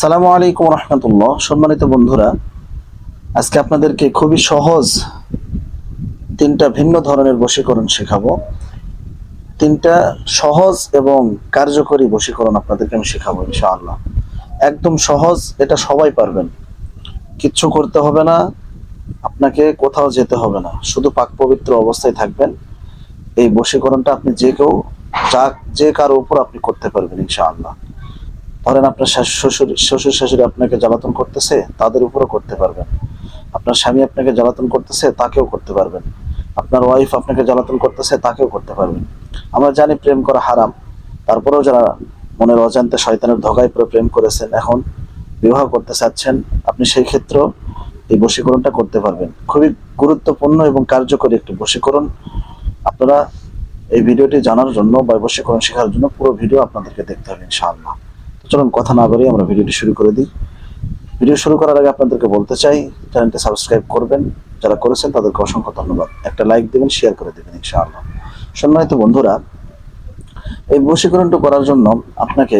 আসসালামু আলাইকুম রহমতুল্লাহ। সম্মানিত বন্ধুরা, আজকে আপনাদেরকে খুবই সহজ তিনটা ভিন্ন ধরনের বশীকরণ শেখাবো। তিনটা সহজ এবং কার্যকরী বশীকরণ আপনাদেরকে আমি শেখাবো ইনশাআল্লাহ। একদম সহজ, এটা সবাই পারবেন। কিচ্ছু করতে হবে না, আপনাকে কোথাও যেতে হবে না। শুধু পাক পবিত্র অবস্থায় থাকবেন। এই বশীকরণটা আপনি যে কেউ যা যে কারও উপর আপনি করতে পারবেন ইনশাআল্লাহ। ধরেন আপনার শ্বশুর শ্বশুর শাশুড়ি আপনাকে জ্বালাতন করতেছে, তাদের উপরও করতে পারবেন। আপনার স্বামী আপনাকে জ্বালাতন করতেছে, তাকেও করতে পারবেন। আপনার ওয়াইফ আপনাকে জ্বালাতন করতেছে, তাকেও করতে পারবেন। আমরা জানি প্রেম করা হারাম। তারপরেও যারা মনের অজান্তে শয়তানের ধগায় পরে প্রেম করেছেন, এখন বিবাহ করতে চাচ্ছেন, আপনি সেই ক্ষেত্রেও এই বশীকরণটা করতে পারবেন। খুবই গুরুত্বপূর্ণ এবং কার্যকরী একটি বশীকরণ। আপনারা এই ভিডিওটি জানার জন্য বা বশীকরণ শেখার জন্য পুরো ভিডিও আপনাদেরকে দেখতে হবে, ইনশাআল্লাহ। চলুন কথা না বাড়িয়ে আমরা ভিডিওটি শুরু করে দিই। ভিডিও শুরু করার আগে আপনাদেরকে বলতে চাই, চ্যানেলটি সাবস্ক্রাইব করবেন। যারা করেছেন তাদেরকে অসংখ্য ধন্যবাদ। একটা লাইক দেবেন শেয়ার করে দেবেন, ইনশাআল্লাহ। সম্মানিত বন্ধুরা, এই বশীকরণটা করার জন্য আপনাকে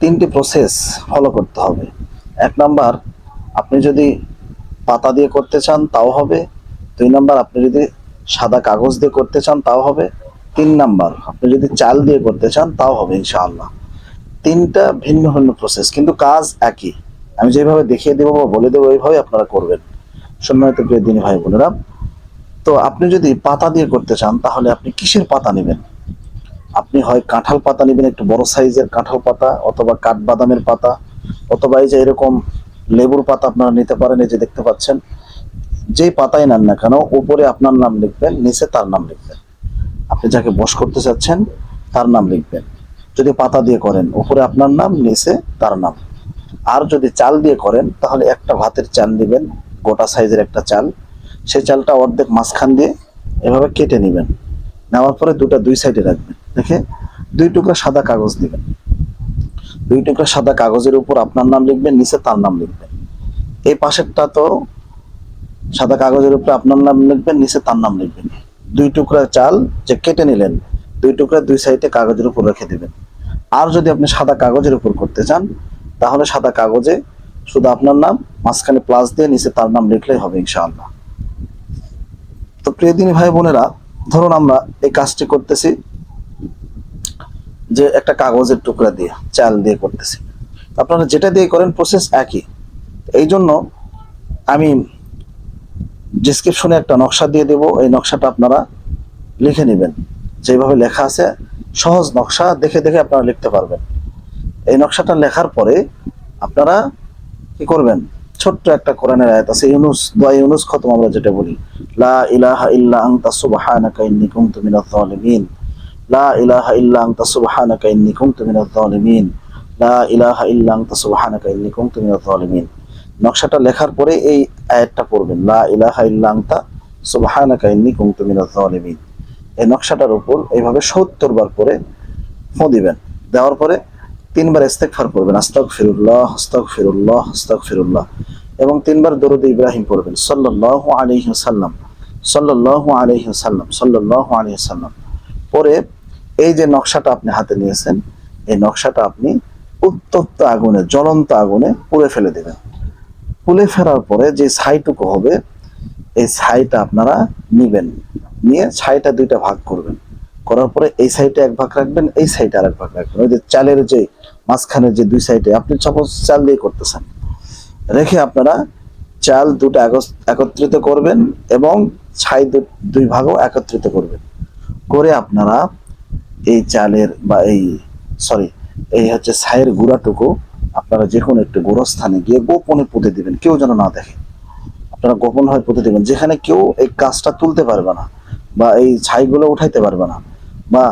তিনটি প্রসেস ফলো করতে হবে। এক নাম্বার, আপনি যদি পাতা দিয়ে করতে চান, তাও হবে। দুই নাম্বার, আপনি যদি সাদা কাগজ দিয়ে করতে চান, তাও হবে। তিন নাম্বার, আপনি যদি চাল দিয়ে করতে চান, তাও হবে, ইনশাআল্লাহ। তিনটা ভিন্ন ভিন্ন প্রসেস কিন্তু কাজ একই। আমি যেভাবে দেখিয়ে দেবো বা বলে দেবো, ওইভাবে আপনারা করবেন। সম্মানিত প্রিয় দিনী ভাই বোনেরা, তো আপনি যদি পাতা দিয়ে করতে চান, তাহলে আপনি কিসের পাতা নেবেন? আপনি হয় কাঁঠাল পাতা নেবেন, একটু বড় সাইজের কাঁঠাল পাতা, অথবা কাঠবাদামের পাতা, অথবা এই যে এরকম লেবুর পাতা আপনারা নিতে পারেন, এই যে দেখতে পাচ্ছেন। যেই পাতাই নেন না কেন, উপরে আপনার নাম লিখবেন, নিচে তার নাম লিখবেন। আপনি যাকে বশ করতে চাচ্ছেন, তার নাম লিখবেন। যদি পাতা দিয়ে করেন, উপরে আপনার নাম, নিচে তার নাম। আর যদি চাল দিয়ে করেন, তাহলে একটা ভাতের চাল নেবেন গোটা সাইজের একটা চাল। সেই চালটা অর্ধেক মাঝখান দিয়ে এভাবে কেটে নেবেন। নেওয়ার পরে দুটা দুই সাইডে রাখবেন। দেখে দুই টুকরা সাদা কাগজ দিবেন। দুই টুকরা সাদা কাগজের উপর আপনার নাম লিখবেন, নিচে তার নাম লিখবেন। এই পাশেরটা তো সাদা কাগজের উপরে আপনার নাম লিখবেন, নিচে তার নাম লিখবেন। দুই টুকরা চাল যে কেটে নিলেন, দুই টুকরা দুই সাইডে কাগজের উপর রেখে দিবেন। আর যদি আপনি সাদা কাগজের উপর করতে চান, তাহলে সাদা কাগজে শুধু আপনার নাম, মাঝখানে প্লাস দিয়ে নিচে তার নাম লিখলেই হবে ইনশাআল্লাহ। তো প্রিয় দিনী ভাই বোনেরা, ধরুন আমরা এই কাজটি করতেছি যে একটা কাগজের টুকরা দিয়ে, চাল দিয়ে করতেছি। আপনারা যেটা দিয়ে করেন প্রসেস একই। এই জন্য আমি ডিসক্রিপশনে একটা নকশা দিয়ে দেব। এই নকশাটা আপনারা লিখে নেবেন। যেভাবে লেখা আছে সহজ নকশা দেখে দেখে আপনারা লিখতে পারবেন। এই নকশাটা লেখার পরে আপনারা কি করবেন? ছোট্ট একটা কোরআনের আয়াত আছে, ইউনুস, দোয়া ইউনুস খতম আমরা যেটা বলি। লা ইলাহা ইল্লা আনতা সুবহানাকা ইন্নী কুনতু মিনাজ জালিমিন লা ইলাহা ইল্লা আনতা সুবহানাকা ইন্নী কুনতু মিনাজ জালিমিন লা ইলাহা ইল্লা আনতা সুবহানাকা ইন্নী কুনতু মিনাজ জালিমিন নকশাটা লেখার পরে এই আয়াতটা পড়বেন। লা ইলাহা ইল্লা আনতা সুবহানাকা ইন্নী কুনতু মিনাজ জালিমিন এই নকশাটার উপর এইভাবে সত্তর বার করে ফোঁ দিবেন। দেওয়ার পরে তিনবার ইস্তেগফার করবেন আস্তাক ফিরুল্লাহ আস্তাক ফিরুল্লাহ আস্তাক ফিরুল্লাহ এবং তিনবার দরুদ ইব্রাহিম পড়বেন, সাল্লাল্লাহু আলাইহি সাল্লাম সাল্লাল্লাহু আলাইহি সাল্লাম সাল্লাল্লাহু আলাইহি সাল্লাম পরে এই যে নকশাটা আপনি হাতে নিয়েছেন, এই নকশাটা আপনি উত্তপ্ত আগুনে, জ্বলন্ত আগুনে পুড়ে ফেলে দেবেন। পুড়ে ফেরার পরে যে ছাইটুকু হবে, এই ছাইটা আপনারা নিবেন। নিয়ে ছাইটা দুইটা ভাগ করবেন। করার পরে এই সাইডে এক ভাগ রাখবেন, এই সাইডে আর এক ভাগ রাখবেন। ওই যে চালের যে মাঝখানের যে দুই সাইডে আপনি সাপোজ চাল দিয়ে করতেছেন। রেখে আপনারা চাল দুটো একত্রিত করবেন এবং ছাই দুই ভাগও একত্রিত করবেন। করে আপনারা এই চালের বা এই সরি এই হচ্ছে ছাইয়ের গুঁড়াটুকু আপনারা যে কোনো একটু গোরস্থানে গিয়ে গোপনে পুঁতে দিবেন, কেউ যেন না দেখে। আপনারা গোপন হয়ে পুঁতে দিবেন। যেখানে কেউ এই কাজটা তুলতে পারবে না। বা এই ছাইগুলো উঠাইতে পারবে না। বা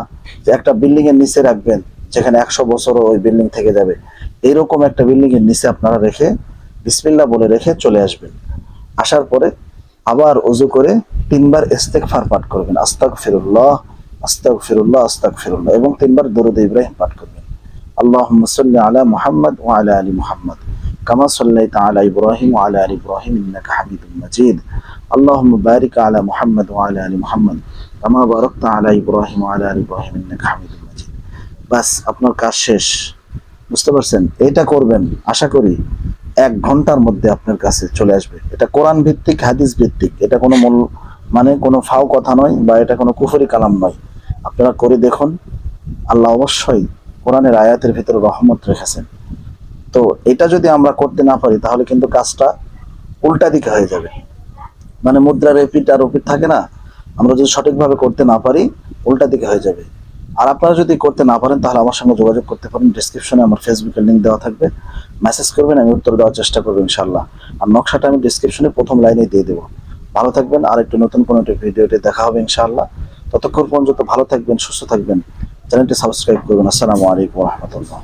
একটা বিল্ডিং এর নিচে রাখবেন, যেখানে একশো বছরও ওই বিল্ডিং থেকে যাবে। এইরকম একটা বিল্ডিং এর নিচে আপনারা রেখে, বিসমিল্লা বলে রেখে চলে আসবেন। আসার পরে আবার অজু করে তিনবার ইস্তেকফার পাঠ করবেন। আস্তাক ফিরুল্লাহ আস্তাক ফিরুল্লাহ আস্তাক ফিরুল্লাহ এবং তিনবার দরুদ ইব্রাহিম পাঠ করবেন। আল্লাহ আলা মুহাম্মদ ও আলা আলী মুহাম্মদ। কামা সাল্লাই আলা ইব্রাহিম ও আলা আলী ইব্রাহিম ইন্নাকা হামিদুল اللهم بارك على محمد وعلى ال محمد كما باركت على ابراهيم وعلى ال ابراهيم انك حميد مجيد বাস আপনার কাজ শেষ বুঝতে পারছেন এটা করবেন আশা করি এক ঘন্টার মধ্যে আপনার কাছে চলে আসবে এটা কোরআন ভিত্তিক হাদিস ভিত্তিক এটা কোনো মূল মানে কোনো ফাও কথা নয় বা এটা কোনো কুফরি কালাম নয় আপনারা করে দেখুন আল্লাহ অবশ্যই কোরআনের আয়াতের ভিতরে রহমত রেখেছেন তো এটা যদি আমরা করতে না পারি তাহলে কিন্তু কাজটা উল্টা দিকে হয়ে যাবে মানে মুদ্রার এপিট আর ওপিট থাকে না, আমরা যদি সঠিকভাবে করতে না পারি, উল্টা দিকে হয়ে যাবে। আর আপনারা যদি করতে না পারেন, তাহলে আমার সঙ্গে যোগাযোগ করতে পারেন। ডিসক্রিপশনে আমার ফেসবুকের লিঙ্ক দেওয়া থাকবে। মেসেজ করবেন, আমি উত্তর দেওয়ার চেষ্টা করব ইনশাল্লাহ আর নকশাটা আমি ডিসক্রিপশনে প্রথম লাইনে দিয়ে দেবো। ভালো থাকবেন, আর একটু নতুন কোনো একটি ভিডিওতে দেখা হবে, ইনশাআল্লাহ। ততক্ষণ পর্যন্ত ভালো থাকবেন, সুস্থ থাকবেন। চ্যানেলটি সাবস্ক্রাইব করবেন। আসসালামু আলাইকুম রহমতুল্লাহ।